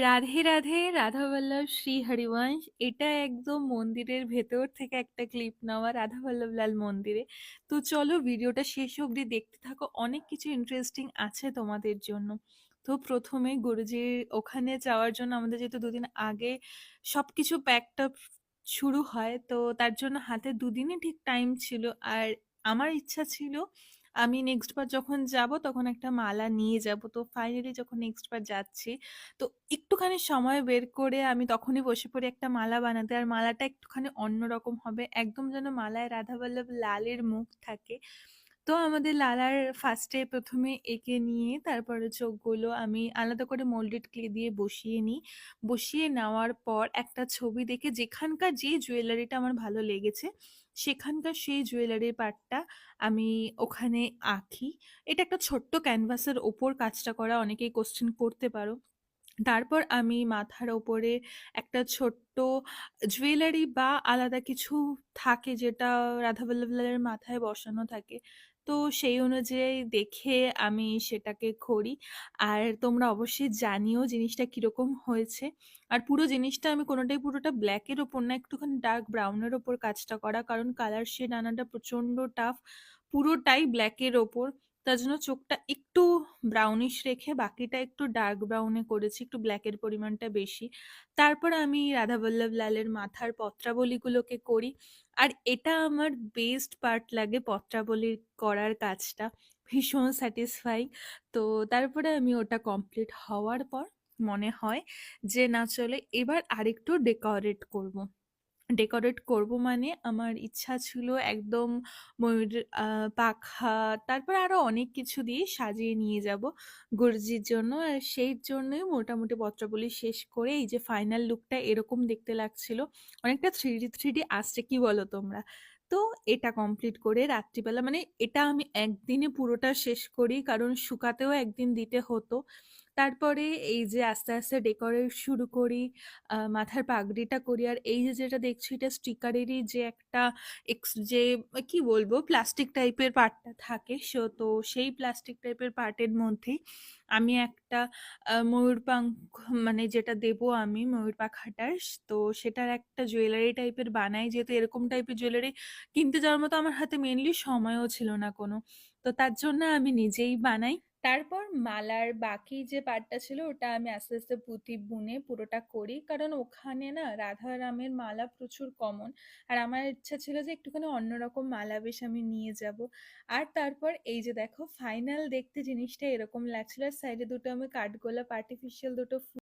রাধে রাধে, রাধাবল্লভ, শ্রী হরিবংশ। এটা একদম মন্দিরের ভেতর থেকে একটা ক্লিপ নেওয়া রাধাবল্লভ লাল মন্দিরে। তো চলো ভিডিওটা শেষ অবধি দেখতে থাকো। অনেক কিছু ইন্টারেস্টিং আছে তোমাদের জন্য। তো প্রথমে গুরুজির ওখানে যাওয়ার জন্য আমাদের যেহেতু দুদিন আগে সবকিছু প্যাকটা শুরু হয়, তো তার জন্য হাতে দুদিনই ঠিক টাইম ছিল। আর আমার ইচ্ছা ছিল আমি নেক্সট বার যখন যাব, তখন একটা মালা নিয়ে যাব। তো ফাইনালি যখন নেক্সট বার যাচ্ছি, তো একটুখানি সময় বের করে আমি তখনই বসে পড়ি একটা মালা বানাতে। আর মালাটা একটুখানি অন্যরকম হবে। একদম যেন মালায় রাধাবল্লভ লালের মুখ থাকে। তো আমাদের লালার ফার্স্টে প্রথমে এঁকে নিয়ে তারপরে চোখগুলো আমি আলাদা করে মোল্ডেড ক্লে দিয়ে বসিয়ে নিই। বসিয়ে নেওয়ার পর একটা ছবি দেখে যেখানকার যে জুয়েলারিটা আমার ভালো লেগেছে, সেখানকার সেই জুয়েলারির পার্টটা আমি ওখানে আঁকি। এটা একটা ছোট্ট ক্যানভাসের ওপর কাজটা করা, অনেকেই কোশ্চেন করতে পারো। তারপর আমি মাথার ওপরে একটা ছোট্ট জুয়েলারি বা আলাদা কিছু থাকে যেটা রাধাবল্লভ লালের মাথায় বসানো থাকে। তো সেই অনুযায়ী দেখে আমি সেটাকে করি আর তোমরা অবশ্যই জানিও জিনিসটা কীরকম হয়েছে। আর পুরো জিনিসটা আমি কোনোটাই পুরোটা ব্ল্যাকের ওপর না, একটুখানি ডার্ক ব্রাউনের ওপর কাজটা করা। কারণ কালার শেড আনাটা প্রচণ্ড টাফ। পুরোটাই ব্ল্যাকের ওপর। তার জন্য চোখটা একটু ব্রাউনিশ রেখে বাকিটা একটু ডার্ক ব্রাউনে করেছি, একটু ব্ল্যাকের পরিমাণটা বেশি। তারপর আমি রাধাবল্লভ লালের মাথার পত্রাবলীগুলোকে করি। আর এটা আমার বেস্ট পার্ট লাগে পত্রাবলীর করার কাজটা, ভীষণ স্যাটিসফাই তো তারপরে আমি ওটা কমপ্লিট হওয়ার পর মনে হয় যে না চলে, এবার আরেকটু ডেকোরেট করব। ডেকোরেট করব মানে আমার ইচ্ছা ছিল একদম ময়ূরের আহ, পাখা তারপর আরও অনেক কিছু দিয়ে সাজিয়ে নিয়ে যাব গুরুজির জন্য। আর সেই জন্যই মোটামুটি পত্রাবলী শেষ করে এই যে ফাইনাল লুকটা এরকম দেখতে লাগছিল। অনেকটা থ্রি ডি থ্রি ডি আসছে কি বলো তোমরা? তো এটা কমপ্লিট করে রাত্রিবেলা মানে এটা আমি একদিনে পুরোটা শেষ করি কারণ শুকাতেও একদিন দিতে হতো। তারপরে এই যে আস্তে আস্তে ডেকোরেট শুরু করি মাথার পাগড়িটা করি। আর এই যে যেটা দেখছি, এটা স্টিকারেরই যে একটা এক্স, যে কি বলব, প্লাস্টিক টাইপের পার্টটা থাকে। সো, তো সেই প্লাস্টিক টাইপের পার্টের মধ্যেই আমি একটা ময়ূর পাঙ্খ মানে যেটা দেবো আমি ময়ূর পাখাটার তো সেটার একটা জুয়েলারি টাইপের বানাই। যেহেতু এরকম টাইপের জুয়েলারি কিনতে যাওয়ার মতো আমার হাতে মেনলি সময়ও ছিল না কোনো। তো তার জন্য আমি নিজেই বানাই। তারপর মালার বাকি যে পার্টটা ছিল, ওটা আমি আস্তে আস্তে পুঁতি বুনে পুরোটা করি। কারণ ওখানে না রাধারামের মালা প্রচুর কমন আর আমার ইচ্ছা ছিল যে একটুখানি অন্যরকম মালা বেশ আমি নিয়ে যাব। আর তারপর এই যে দেখো ফাইনাল দেখতে জিনিসটা এরকম লাগছিল। আর সাইডে দুটো আমি কাঠগোলাপ আর্টিফিশিয়াল দুটো